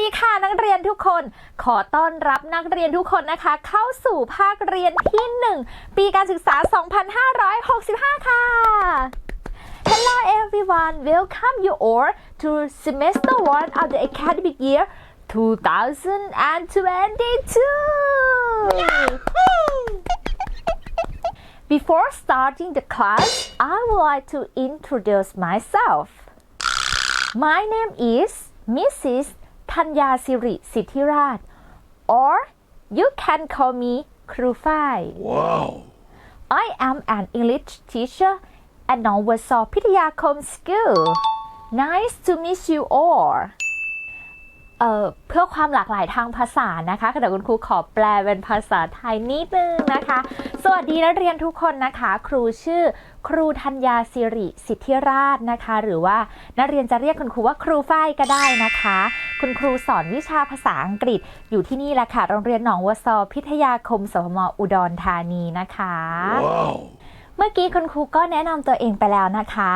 ดีค่ะนักเรียนทุกคน ขอต้อนรับนักเรียนทุกคนนะคะ เข้าสู่ภาคเรียนที่ 1 ปีการศึกษา 2565 ค่ะ Hello everyone welcome you all to semester 1 of the academic year 2022 Before starting the class, I would like to introduce myself. My name is Mrs. ธัญญาสิริสิทธิราช or you can call me ครูฝ้าย Wow. I am an English teacher at หนองวัวซอพิทยาคม School Nice to meet you all เอ่อเพื่อความหลากหลายทางภาษานะคะเดี๋ยวคุณครูขอแปลเป็นภาษาไทยนิดนึงนะคะ สวัสดีนักเรียนทุกคนนะคะ ครูชื่อครูธัญญาสิริสิทธิราชนะคะ หรือว่านักเรียนจะเรียกคุณครูว่าครูฝ้ายก็ได้นะคะ คุณครูสอนวิชาภาษาอังกฤษอยู่ที่นี่แหละค่ะ โรงเรียนหนองวัวซอพิทยาคมสพมอุดรธานีนะคะ Wow. เมื่อกี้คุณครูก็แนะนำตัวเองไปแล้วนะคะ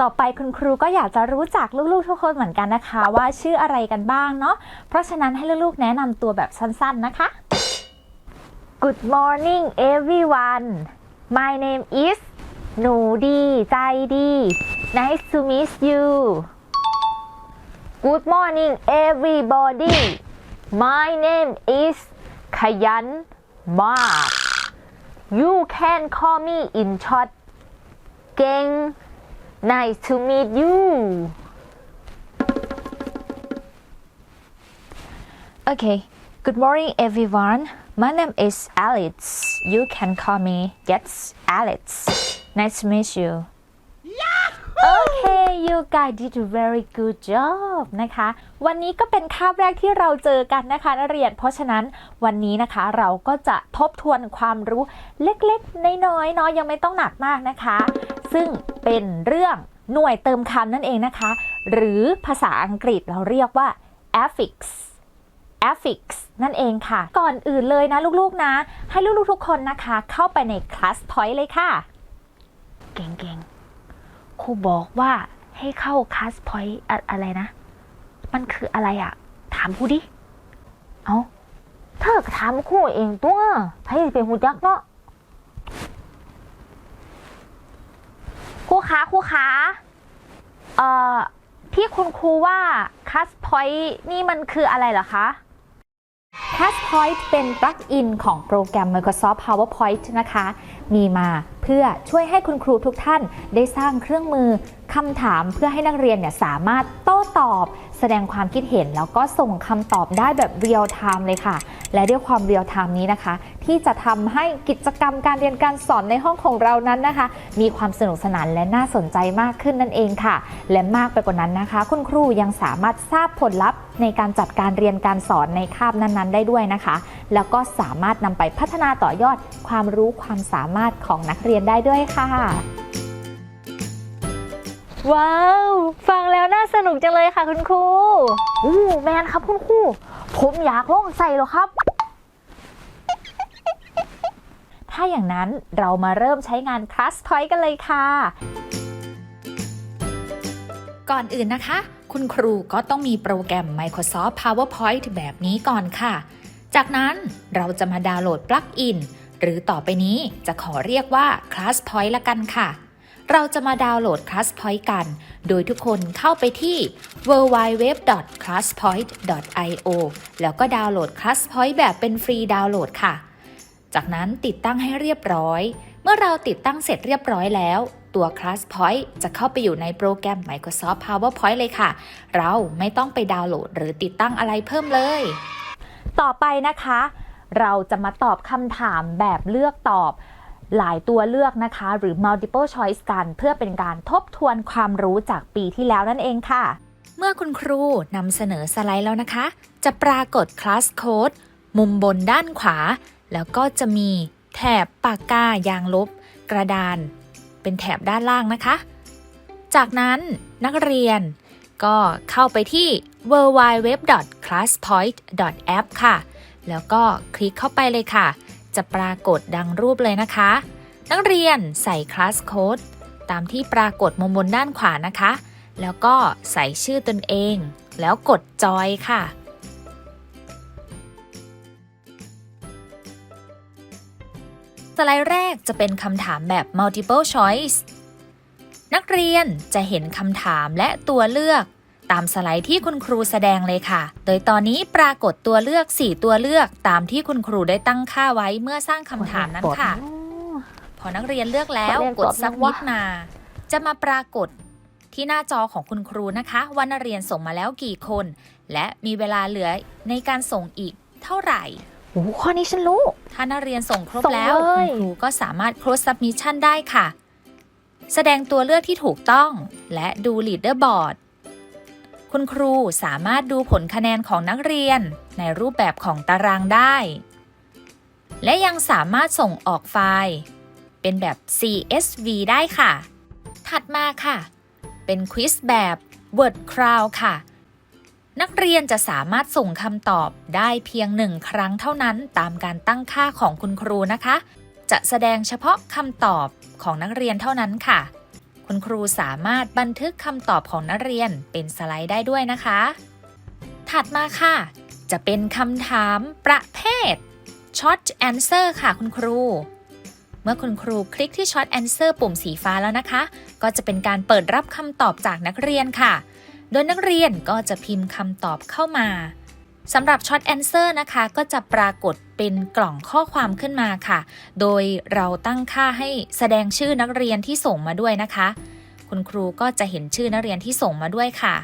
ต่อไปคุณครูก็อยากจะรู้จักลูกๆ ทุกคนเหมือนกันนะคะ ว่าชื่ออะไรกันบ้างเนาะ เพราะฉะนั้นให้ลูกๆ แนะนำตัวแบบสั้นๆนะคะ Good morning everyone My name is หนูดี ใจดี Nice to meet you Good morning, everybody. My name is Kayan Mark. You can call me in short. Gang. Nice to meet you. Okay. Good morning, everyone. My name is Alex. You can call me Yes, Alex. Nice to meet you. Okay you guys did a very good job นะคะ วันนี้ก็เป็นคาบแรกที่เราเจอกันนะคะนักเรียน เพราะฉะนั้นวันนี้นะคะเราก็จะทบทวนความรู้เล็กๆ น้อยๆเนาะยังไม่ต้องหนักมากนะคะ ซึ่งเป็นเรื่องหน่วยเติมคำนั่นเองนะคะ หรือภาษาอังกฤษเราเรียกว่า affix affix นั่นเองค่ะ ก่อนอื่นเลยนะลูกๆนะ ให้ลูกๆทุกคนนะคะ เข้าไปใน class point เลยค่ะ เก่งๆ ครูบอกว่าให้เข้า class point อะไรนะ มันคืออะไรอะถามครูดิ เอาเธอถามครูเองตัวให้เป็นหูจักเนาะครูคะครูคะเอ่อที่คุณครูว่า class point นี่มันคืออะไรเหรอคะ Castpoint เป็นปลั๊กอินของโปรแกรม Microsoft PowerPoint นะคะ มีมาเพื่อช่วยให้คุณครูทุกท่านได้สร้างเครื่องมือ คำถามเพื่อให้นักเรียนเนี่ยสามารถโต้ตอบ แสดงความคิดเห็น แล้วก็ส่งคำตอบได้แบบเรียลไทม์เลยค่ะ และด้วยความเรียลไทม์นี้นะคะ ที่จะทำให้กิจกรรมการเรียนการสอนในห้องของเรานั้นนะคะ มีความสนุกสนานและน่าสนใจมากขึ้นนั่นเองค่ะ และมากไปกว่านั้นนะคะ คุณครูยังสามารถทราบผลลัพธ์ ในการจัดการเรียนการสอนในคาบนั้นๆ ได้ด้วยนะคะ แล้วก็สามารถนำไปพัฒนาต่อยอดความรู้ความสามารถของนักเรียนได้ด้วยค่ะ ว้าว ฟังแล้วน่าสนุกจังเลยค่ะคุณครูอู้แมนครับคุณครูผมอยากลองใส่หรอครับ ถ้าอย่างนั้นเรามาเริ่มใช้งาน Class Point กันเลยค่ะ ก่อนอื่นนะคะ คุณครูก็ต้องมีโปรแกรม Microsoft PowerPoint แบบนี้ก่อนค่ะ จากนั้นเราจะมาดาวน์โหลดปลั๊กอินหรือต่อไปนี้จะขอเรียกว่า Class Point ละกันค่ะ เราจะมาดาวน์โหลด ClassPoint กัน โดยทุกคนเข้าไปที่ www.classpoint.io แล้วก็ดาวน์โหลด ClassPoint แบบเป็นฟรีดาวน์โหลดค่ะ จากนั้นติดตั้งให้เรียบร้อย เมื่อเราติดตั้งเสร็จเรียบร้อยแล้ว ตัว ClassPoint จะเข้าไปอยู่ในโปรแกรม Microsoft PowerPoint เลยค่ะ เราไม่ต้องไปดาวน์โหลด หรือติดตั้งอะไรเพิ่มเลย ต่อไปนะคะ เราจะมาตอบคำถามแบบเลือกตอบ หลายตัวเลือกนะคะ หรือ multiple choice กันเพื่อเป็นการทบทวนความรู้จากปีที่แล้วนั่นเองค่ะ เมื่อคุณครูนำเสนอสไลด์แล้วนะคะ จะปรากฏ class code มุมบนด้านขวา แล้วก็จะมีแถบปากกายางลบ กระดาน เป็นแถบด้านล่างนะคะ จากนั้นนักเรียนก็เข้าไปที่ www.classpoint.app ค่ะ แล้วก็คลิกเข้าไปเลยค่ะ จะปรากฏดังรูปเลยนะคะ นักเรียนใส่คลาสโค้ดตามที่ปรากฏมุมบนด้านขวานะคะ แล้วก็ใส่ชื่อตนเอง แล้วกดจอยค่ะ สไลด์แรกจะเป็นคำถามแบบ multiple choice นักเรียนจะเห็นคำถามและตัวเลือก ตามสไลด์ที่คุณครูแสดงเลยค่ะ โดยตอนนี้ปรากฏตัวเลือก 4 ตัวเลือกตามที่คุณครูได้ตั้งค่าไว้เมื่อสร้างคำถามนั้นค่ะ พอนักเรียนเลือกแล้วขอเรียนกดก่อนนะ submit ว่ามา จะมาปรากฏที่หน้าจอของคุณครูนะคะว่านักเรียนส่งมาแล้วกี่คน และมีเวลาเหลือในการส่งอีกเท่าไหร่โอ้โหข้อนี้ฉันรู้ ถ้านักเรียนส่งครบส่งแล้วเลยคุณครูก็สามารถ close submission ได้ค่ะ แสดงตัวเลือกที่ถูกต้อง และดู leaderboard คุณครูสามารถดูผลคะแนนของนักเรียน ในรูปแบบของตารางได้ และยังสามารถส่งออกไฟล์ เป็นแบบ CSV ได้ค่ะ ถัดมาค่ะ เป็นควิสแบบ Word Crowd ค่ะ นักเรียนจะสามารถส่งคำตอบได้เพียงหนึ่งครั้งเท่านั้นตามการตั้งค่าของคุณครูนะคะ จะแสดงเฉพาะคำตอบของนักเรียนเท่านั้นค่ะ คุณครูสามารถบันทึกคำตอบของนักเรียนเป็นสไลด์ได้ด้วยนะคะ ถัดมาค่ะ จะเป็นคำถามประเภท Short Answer ค่ะคุณครู เมื่อคุณครูคลิกที่ Short Answer ปุ่มสีฟ้าแล้วนะคะ ก็จะเป็นการเปิดรับคำตอบจากนักเรียนค่ะ โดยนักเรียนก็จะพิมพ์คำตอบเข้ามา สำหรับ Short Answer นะคะ ก็จะปรากฏเป็นกล่องข้อความขึ้นมาค่ะ โดยเราตั้งค่าให้แสดงชื่อนักเรียนที่ส่งมาด้วยนะคะ คุณครูก็จะเห็นชื่อนักเรียนที่ส่งมาด้วยค่ะ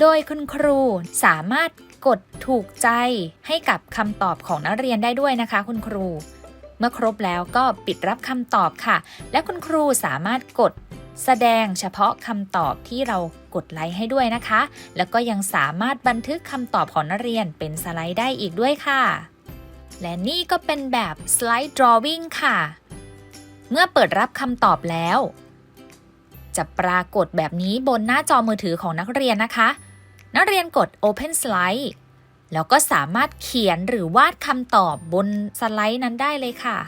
โดยคุณครูสามารถกดถูกใจให้กับคำตอบของนักเรียนได้ด้วยนะคะ คุณครู เมื่อครบแล้วก็ปิดรับคำตอบค่ะ และคุณครูสามารถกด แสดงเฉพาะคำตอบที่เรากดไลค์ให้ด้วยนะคะ แล้วก็ยังสามารถบันทึกคำตอบของนักเรียนเป็นสไลด์ได้อีกด้วยค่ะ และนี่ก็เป็นแบบ slide drawing ค่ะ เมื่อเปิดรับคำตอบแล้ว จะปรากฏแบบนี้บนหน้าจอมือถือของนักเรียนนะคะ นักเรียนกด open slide แล้วก็สามารถเขียนหรือวาดคำตอบบนสไลด์นั้นได้เลยค่ะ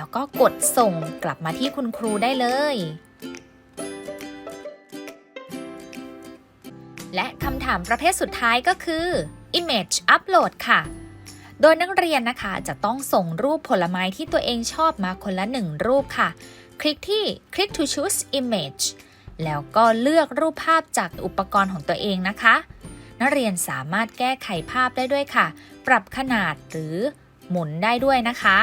แล้วก็กดส่งกลับมาที่คุณครูได้เลย และคำถามประเภทสุดท้ายก็คือ image upload ค่ะ โดยนักเรียนนะคะจะต้องส่งรูปผลไม้ที่ตัวเองชอบมาคนละหนึ่งรูปค่ะ คลิกที่ click to choose image แล้วก็เลือกรูปภาพจากอุปกรณ์ของตัวเองนะคะ นักเรียนสามารถแก้ไขภาพได้ด้วยค่ะ ปรับขนาดหรือหมุนได้ด้วยนะคะ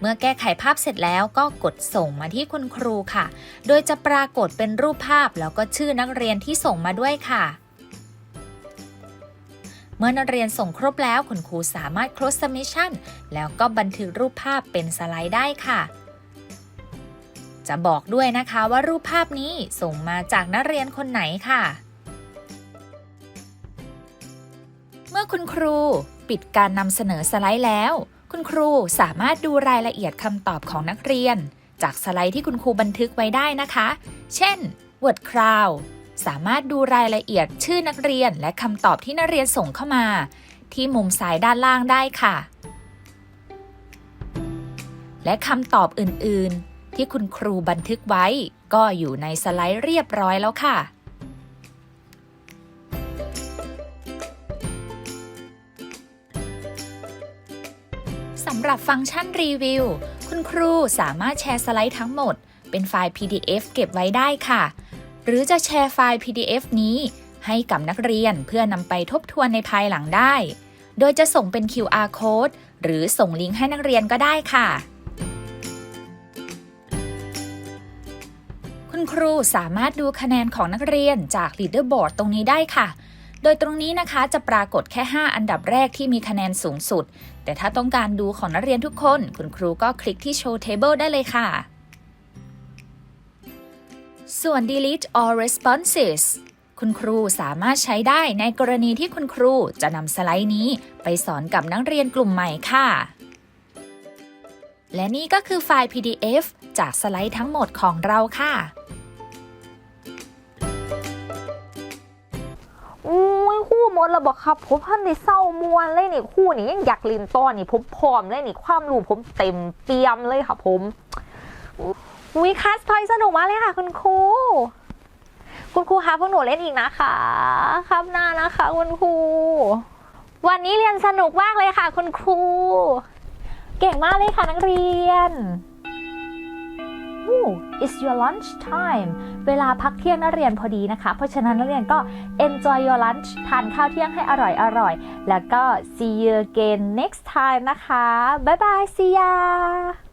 เมื่อแก้ไขภาพเสร็จแล้วก็กดส่งมาที่คุณครูค่ะ โดยจะปรากฏเป็นรูปภาพแล้วก็ชื่อนักเรียนที่ส่งมาด้วยค่ะ เมื่อนักเรียนส่งครบแล้วคุณครูสามารถ close submission แล้วก็บันทึกรูปภาพเป็นสไลด์ได้ค่ะจะบอกด้วยนะคะว่ารูปภาพนี้ส่งมาจากนักเรียนคนไหนค่ะ เมื่อคุณครูปิดการนำเสนอสไลด์แล้ว คุณครูสามารถดูรายละเอียดคำตอบของนักเรียน จากสไลด์ที่คุณครูบันทึกไว้ได้นะคะ เช่น word crowd สามารถดูรายละเอียดชื่อนักเรียนและคำตอบที่นักเรียนส่งเข้ามา ที่มุมซ้ายด้านล่างได้ค่ะ และคำตอบอื่น ๆ ที่คุณครูบันทึกไว้ ก็อยู่ในสไลด์เรียบร้อยแล้วค่ะำหรับฟังก์ชันรีวิว คุณครูสามารถแชร์สไลด์ทั้งหมด เป็นไฟล์ PDF เก็บไว้ได้ค่ะ หรือจะแชร์ไฟล์ PDF นี้ ให้กับนักเรียนเพื่อนำไปทบทวนในภายหลังได้ โดยจะส่งเป็น QR code หรือส่งลิงก์ให้นักเรียนก็ได้ค่ะ คุณครูสามารถดูคะแนนของนักเรียนจาก Leaderboard ตรงนี้ได้ค่ะโดยตรงนี้นะคะจะปรากฏแค่ 5 อันดับแรกที่มีคะแนนสูงสุด แต่ถ้าต้องการดูของนักเรียนทุกคน คุณครูก็คลิกที่ Show Table ได้เลยค่ะ ส่วน Delete all responses คุณครูสามารถใช้ได้ในกรณีที่คุณครูจะนำสไลด์นี้ไปสอนกับนักเรียนกลุ่มใหม่ค่ะ และนี่ก็คือไฟล์ PDF จากสไลด์ทั้งหมดของเราค่ะ มดแล้วบอกครับ ผมพันในเศร้ามวนเลยนี่คู่นี้ยังอยากเรียนต่อนนี่ผมพร้อมเลยนี่ความรู้ผมเต็มเปี่ยมเลยค่ะผมอุ้ยคัสพอยสนุกมากเลยค่ะ คุณครู คุณครูคะพวกหนูเล่นอีกนะคะ ครับหน้านะคะ คุณครู วันนี้เรียนสนุกมากเลยค่ะ คุณครู เก่งมากเลยค่ะนักเรียน Ooh, it's your lunch time เวลาพักเที่ยงนักเรียนพอดีนะคะ เพราะฉะนั้นนักเรียนก็ enjoy your lunch ทานข้าวเที่ยงให้อร่อยอร่อย แล้วก็ see you again next time นะคะ บ๊ายบาย see ya